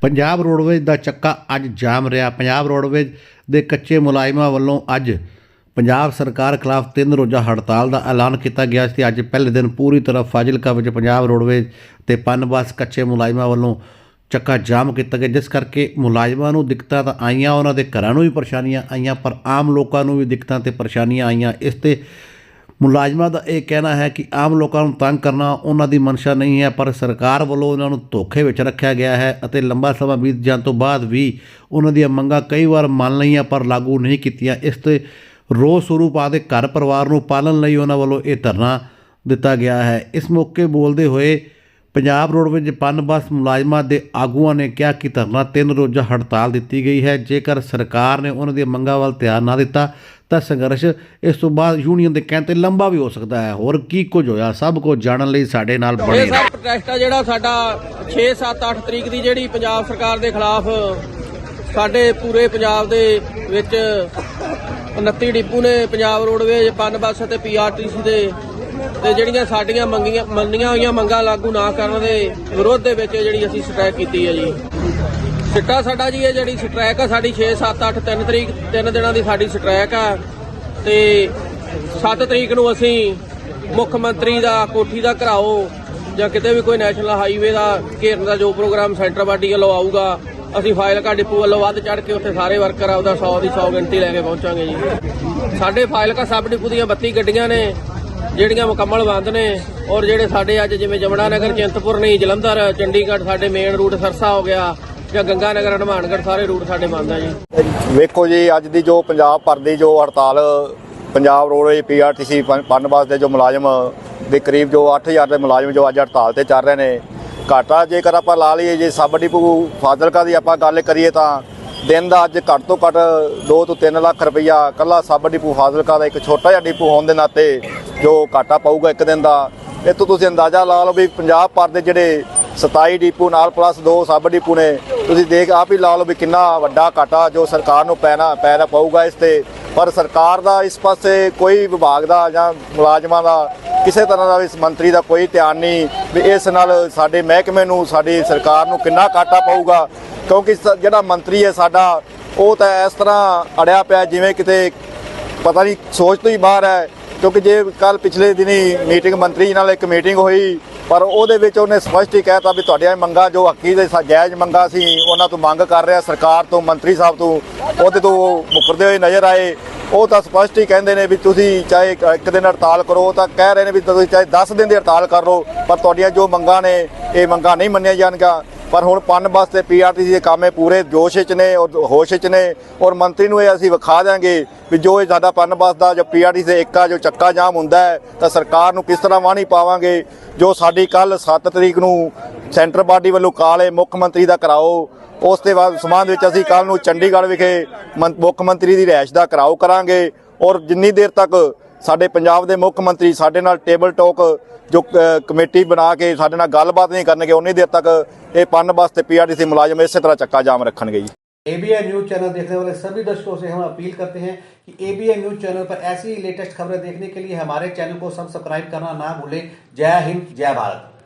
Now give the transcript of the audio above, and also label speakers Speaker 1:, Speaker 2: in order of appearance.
Speaker 1: Punjab roadways ਦਾ ਚੱਕਾ ਅੱਜ ਜਾਮ ਰਿਹਾ। Punjab roadways ਦੇ ਕੱਚੇ ਮੁਲਾਜ਼ਮਾਂ ਵੱਲੋਂ ਅੱਜ ਪੰਜਾਬ ਸਰਕਾਰ ਖਿਲਾਫ ਤਿੰਨ ਰੋਜ਼ਾ ਹੜਤਾਲ ਦਾ ਐਲਾਨ ਕੀਤਾ ਗਿਆ ਸੀ। ਅੱਜ ਪਹਿਲੇ ਦਿਨ ਪੂਰੀ ਤਰ੍ਹਾਂ ਫਾਜ਼ਿਲਕਾ ਵਿੱਚ ਪੰਜਾਬ ਰੋਡਵੇਜ਼ ਤੇ ਪਨਬਸ ਕੱਚੇ ਮੁਲਾਜ਼ਮਾਂ ਵੱਲੋਂ ਚੱਕਾ ਜਾਮ ਕੀਤਾ ਗਿਆ, ਜਿਸ ਕਰਕੇ ਮੁਲਾਜ਼ਮਾਂ ਨੂੰ ਦਿੱਕਤਾਂ ਤਾਂ ਆਈਆਂ, ਉਹਨਾਂ ਦੇ ਘਰਾਂ ਨੂੰ ਵੀ ਪਰੇਸ਼ਾਨੀਆਂ ਆਈਆਂ, ਪਰ ਆਮ ਲੋਕਾਂ ਨੂੰ ਵੀ ਦਿੱਕਤਾਂ ਤੇ ਪਰੇਸ਼ਾਨੀਆਂ ਆਈਆਂ। ਇਸ ਤੇ ਮੁਲਾਜ਼ਮਾਂ ਦਾ ਇਹ ਕਹਿਣਾ ਹੈ ਕਿ ਆਮ ਲੋਕਾਂ ਨੂੰ ਤੰਗ ਕਰਨਾ ਉਹਨਾਂ ਦੀ ਮਨਸ਼ਾ ਨਹੀਂ ਹੈ, ਪਰ ਸਰਕਾਰ ਵੱਲੋਂ ਉਹਨਾਂ ਨੂੰ ਧੋਖੇ ਵਿੱਚ ਰੱਖਿਆ ਗਿਆ ਹੈ ਅਤੇ ਲੰਬਾ ਸਮਾਂ ਬੀਤ ਜਾਣ ਤੋਂ ਬਾਅਦ ਵੀ ਉਹਨਾਂ ਦੀਆਂ ਮੰਗਾਂ ਕਈ ਵਾਰ ਮੰਨ ਲਈਆਂ ਪਰ ਲਾਗੂ ਨਹੀਂ ਕੀਤੀਆਂ। ਇਸ ਤੇ ਰੋਸ ਸਰੂਪ ਆਦੇ ਘਰ ਪਰਿਵਾਰ ਨੂੰ ਪਾਲਣ ਲਈ ਉਹਨਾਂ ਵੱਲੋਂ ਇਹ ਧਰਨਾ ਦਿੱਤਾ ਗਿਆ ਹੈ। ਇਸ ਮੌਕੇ ਬੋਲਦੇ ਹੋਏ ਪੰਜਾਬ ਰੋਡਵੇਜ਼ ਪਨ ਬੱਸ ਮੁਲਾਜ਼ਮਾਂ ਦੇ ਆਗੂਆਂ ਨੇ ਕਿਹਾ ਕਿ ਧਰਨਾ ਤਿੰਨ ਰੋਜ਼ਾ ਹੜਤਾਲ ਦਿੱਤੀ ਗਈ ਹੈ। ਜੇਕਰ ਸਰਕਾਰ ਨੇ ਉਹਨਾਂ ਦੀਆਂ ਮੰਗਾਂ ਵੱਲ ਧਿਆਨ ਨਾ ਦਿੱਤਾ ਤਾਂ ਸੰਘਰਸ਼ ਇਸ ਤੋਂ ਬਾਅਦ ਯੂਨੀਅਨ ਦੇ ਕਹਿਣ ਤੇ ਲੰਬਾ ਵੀ ਹੋ ਸਕਦਾ ਹੈ। ਹੋਰ ਕੀ ਕੁਝ ਹੋਇਆ ਸਭ ਕੁਝ ਜਾਣਨ ਲਈ ਸਾਡੇ ਨਾਲ ਬਣੇ।
Speaker 2: ਇਹ ਸਰ ਪ੍ਰੋਟੈਸਟ ਆ ਜਿਹੜਾ ਸਾਡਾ 6 7 8 ਤਰੀਕ ਦੀ ਜਿਹੜੀ ਪੰਜਾਬ ਸਰਕਾਰ ਦੇ ਖਿਲਾਫ ਸਾਡੇ ਪੂਰੇ ਪੰਜਾਬ ਦੇ ਵਿੱਚ 29 ਡਿਪੂ ਨੇ ਪੰਜਾਬ ਰੋਡਵੇਜ਼ ਪਨ ਬੱਸ ਅਤੇ ਪੀਆਰਟੀਸੀ ਦੇ ਤੇ ਜਿਹੜੀਆਂ ਸਾਡੀਆਂ ਮੰਗੀਆਂ ਮੰਨੀਆਂ ਹੋਈਆਂ ਮੰਗਾਂ ਲਾਗੂ ਨਾ ਕਰਨ ਦੇ ਵਿਰੋਧ ਦੇ ਵਿੱਚ ਜਿਹੜੀ ਅਸੀਂ ਸਟ੍ਰਾਈਕ ਕੀਤੀ ਹੈ ਜੀ। ਸਿੱਟਾ ਸਾਡਾ ਜੀ, ਇਹ ਜਿਹੜੀ ਸਟ੍ਰਾਈਕ ਆ ਸਾਡੀ 6 7 8 3 ਤਰੀਕ ਤਿੰਨ ਦਿਨਾਂ ਦੀ ਸਾਡੀ ਸਟ੍ਰਾਈਕ ਆ। ਤੇ 7 ਤਰੀਕ ਨੂੰ ਅਸੀਂ ਮੁੱਖ ਮੰਤਰੀ ਦਾ ਕੋਠੀ ਦਾ ਘਰਾਓ ਜਾਂ ਕਿਤੇ ਵੀ ਕੋਈ ਨੈਸ਼ਨਲ ਹਾਈਵੇ ਦਾ ਘੇਰਨ ਦਾ ਜੋ ਪ੍ਰੋਗਰਾਮ ਸੈਂਟਰ ਬਾਡੀ ਵੱਲੋਂ ਆਊਗਾ, ਅਸੀਂ ਫਾਇਲਕਾ ਡਿਪੂ ਵੱਲੋਂ ਵੱਧ ਚੜ ਕੇ ਉੱਥੇ ਸਾਰੇ ਵਰਕਰ ਆਪਦਾ 100 ਦੀ 100 ਗਿਣਤੀ ਲੈ ਕੇ ਪਹੁੰਚਾਂਗੇ ਜੀ। ਸਾਡੇ ਫਾਈਲ ਕਾ ਸਬ ਡਿਪੂ ਦੀਆਂ 32 ਗੱਡੀਆਂ ਨੇ। ਜਿਹੜੀਆਂ ਮੁਕੰਮਲ ਬੰਦ ਨੇ ਔਰ ਜਿਹੜੇ ਸਾਡੇ ਅੱਜ ਜਿਵੇਂ ਜਮਨਾ ਨਗਰ, ਚਿੰਤਪੁਰ ਨਹੀਂ ਜਲੰਧਰ ਚੰਡੀਗੜ੍ਹ ਸਾਡੇ ਮੇਨ ਰੂਟ ਸਰਸਾ ਹੋ ਗਿਆ ਜਾਂ ਗੰਗਾ ਨਗਰ, ਹਨੂਮਾਨਗੜ੍ਹ ਸਾਰੇ ਰੂਟ ਸਾਡੇ ਬੰਦ ਆ ਜੀ।
Speaker 3: ਵੇਖੋ ਜੀ, ਅੱਜ ਦੀ ਜੋ ਪੰਜਾਬ ਭਰ ਦੀ ਜੋ ਹੜਤਾਲ, ਪੰਜਾਬ ਰੋਡਵੇਜ਼ ਪੀਆਰਟੀਸੀ ਪਨਬਸ ਦੇ ਜੋ ਮੁਲਾਜ਼ਮ ਦੇ ਕਰੀਬ ਜੋ 8000 ਦੇ ਮੁਲਾਜ਼ਮ ਜੋ ਅੱਜ ਹੜਤਾਲ ਤੇ ਚੱਲ ਰਹੇ ਨੇ, ਘਾਟਾ ਜੇਕਰ ਆਪਾਂ ਲਾ ਲਈਏ ਜੇ ਸਬ ਡਿਪੂ ਫਾਜ਼ਿਲਕਾ ਦੀ ਆਪਾਂ ਗੱਲ ਕਰੀਏ ਤਾਂ ਦਿਨ ਦਾ ਅੱਜ ਘੱਟ ਤੋਂ ਘੱਟ 2 ਤੋਂ 3 ਲੱਖ ਰੁਪਈਆ ਕੱਲਾ ਸਬ ਡਿਪੂ ਫਾਜ਼ਿਲਕਾ ਦਾ ਇੱਕ ਛੋਟਾ ਜਿਹਾ ਡਿਪੂ ਹੋਣ ਦੇ ਨਾਤੇ ਜੋ ਘਾਟਾ ਪਊਗਾ ਇੱਕ ਦਿਨ ਦਾ। ਇਹ ਤੋਂ ਤੁਸੀਂ ਅੰਦਾਜ਼ਾ ਲਾ ਲਓ ਵੀ ਪੰਜਾਬ ਭਰ ਦੇ ਜਿਹੜੇ 27 ਡਿਪੂ, ਨਾਲ ਪਲੱਸ 2 ਸਬ ਡਿਪੂ ਨੇ, ਤੁਸੀਂ ਦੇਖ ਆਪ ਹੀ ਲਾ ਲਓ ਵੀ ਕਿੰਨਾ ਵੱਡਾ ਘਾਟਾ ਜੋ ਸਰਕਾਰ ਨੂੰ ਪੈਣਾ ਪੈਣਾ ਪਊਗਾ ਇਸ ਤੇ। ਪਰ ਸਰਕਾਰ ਦਾ ਇਸ ਪਾਸੇ ਕੋਈ ਵਿਭਾਗ ਦਾ ਜਾਂ ਮੁਲਾਜ਼ਮਾਂ ਦਾ ਕਿਸੇ ਤਰ੍ਹਾਂ ਦਾ ਇਸ ਮੰਤਰੀ ਦਾ ਕੋਈ ਧਿਆਨ ਨਹੀਂ ਵੀ ਇਸ ਨਾਲ ਸਾਡੇ ਮਹਿਕਮੇ ਨੂੰ, ਸਾਡੀ ਸਰਕਾਰ ਨੂੰ ਕਿੰਨਾ ਘਾਟਾ ਪਊਗਾ। ਕਿਉਂਕਿ ਸ- ਜਿਹੜਾ ਮੰਤਰੀ ਹੈ ਸਾਡਾ, ਉਹ ਤਾਂ ਇਸ ਤਰ੍ਹਾਂ ਅੜਿਆ ਪਿਆ ਜਿਵੇਂ ਕਿਤੇ ਪਤਾ ਨਹੀਂ ਸੋਚ ਤੋਂ ਹੀ ਬਾਹਰ ਹੈ। ਕਿਉਂਕਿ ਜੇ ਕੱਲ ਪਿਛਲੇ ਦਿਨੀ ਮੀਟਿੰਗ ਮੰਤਰੀ ਜੀ ਨਾਲ ਇੱਕ ਮੀਟਿੰਗ ਹੋਈ, ਪਰ ਉਹਦੇ ਵਿੱਚ ਉਹਨੇ ਸਪਸ਼ਟ ਹੀ ਕਹਿਤਾ ਵੀ ਤੁਹਾਡੀਆਂ ਮੰਗਾਂ, ਜੋ ਹੱਕੀ ਦੇ ਜਾਇਜ਼ ਮੰਗਾਂ ਸੀ, ਉਹਨਾਂ ਤੋਂ ਮੰਗ ਕਰ ਰਿਹਾ ਸਰਕਾਰ ਤੋਂ, ਮੰਤਰੀ ਸਾਹਿਬ ਤੋਂ, ਉਹਦੇ ਤੋਂ ਉਹ ਮੁਕਰਦੇ ਹੋਏ ਨਜ਼ਰ ਆਏ। ਉਹ ਤਾਂ ਸਪਸ਼ਟ ਹੀ ਕਹਿੰਦੇ ਨੇ ਵੀ ਤੁਸੀਂ ਚਾਹੇ ਇੱਕ ਦਿਨ ਹੜਤਾਲ ਕਰੋ ਤਾਂ ਕਹਿ ਰਹੇ ਨੇ ਵੀ ਤੁਸੀਂ ਚਾਹੇ 10 ਦਿਨ ਦੀ ਹੜਤਾਲ ਕਰ ਲਓ, ਪਰ ਤੁਹਾਡੀਆਂ ਜੋ ਮੰਗਾਂ ਨੇ, ਇਹ ਮੰਗਾਂ ਨਹੀਂ ਮੰਨੀਆਂ ਜਾਣਗੀਆਂ। ਪਰ ਹੁਣ ਪਨ ਬੱਸ ਤੇ ਪੀਆਰਟੀਸੀ ਦੇ ਕਾਮੇ ਪੂਰੇ ਜੋਸ਼ ਵਿੱਚ ਨੇ ਔਰ ਹੋਸ਼ ਵਿੱਚ ਨੇ ਔਰ ਮੰਤਰੀ ਨੂੰ ਇਹ ਅਸੀਂ ਵਿਖਾ ਦਿਆਂਗੇ ਵੀ ਜੋ ਇਹ ਸਾਡਾ ਪਨ ਬੱਸ ਦਾ ਜੋ ਪੀਆਰਟੀਸੀ ਦੇ ਇੱਕਾ ਜੋ ਚੱਕਾ ਜਾਮ ਹੁੰਦਾ ਹੈ, ਤਾਂ ਸਰਕਾਰ ਨੂੰ ਕਿਸ ਤਰ੍ਹਾਂ ਵਾਹਣੀ ਪਾਵਾਂਗੇ? ਜੋ ਸਾਡੀ ਕੱਲ 7 ਤਰੀਕ ਨੂੰ ਸੈਂਟਰ ਬਾਡੀ ਵੱਲੋਂ ਕਾਲ ਹੈ ਮੁੱਖ ਮੰਤਰੀ ਦਾ ਕਰਾਓ, ਉਸ ਦੇ ਬਾਅਦ ਸਮਾਨ ਵਿੱਚ ਅਸੀਂ ਕੱਲ ਨੂੰ ਚੰਡੀਗੜ੍ਹ ਵਿਖੇ ਮੰ- ਮੁੱਖ ਮੰਤਰੀ ਦੀ ਰਿਹਾਇਸ਼ ਦਾ ਕਰਾਓ ਕਰਾਂਗੇ ਔਰ ਜਿੰਨੀ ਦੇਰ ਤੱਕ ਸਾਡੇ ਪੰਜਾਬ ਦੇ ਮੁੱਖ ਮੰਤਰੀ ਸਾਡੇ ਨਾਲ ਟੇਬਲ ਟਾਕ ਜੋ ਅ, ਕਮੇਟੀ ਬਣਾ ਕੇ ਸਾਡੇ ਨਾਲ ਗੱਲਬਾਤ ਨਹੀਂ ਕਰਨਗੇ ਉਨੀ ਦੇਰ ਤੱਕ ਇਹ ਪਨ ਬੱਸ ਤੇ ਪੀਆਰਟੀਸੀ ਮੁਲਾਜ਼ਮ ਇਸੇ ਤਰ੍ਹਾਂ ਚੱਕਾ ਜਾਮ ਰੱਖਣਗੇ ਜੀ
Speaker 1: एबीएन न्यूज चैनल देखने वाले सभी दर्शकों से हम अपील करते हैं कि एबीएन न्यूज चैनल पर ऐसी लेटेस्ट खबरें देखने के लिए हमारे चैनल को सब्सक्राइब करना ना भूलें जय हिंद जय भारत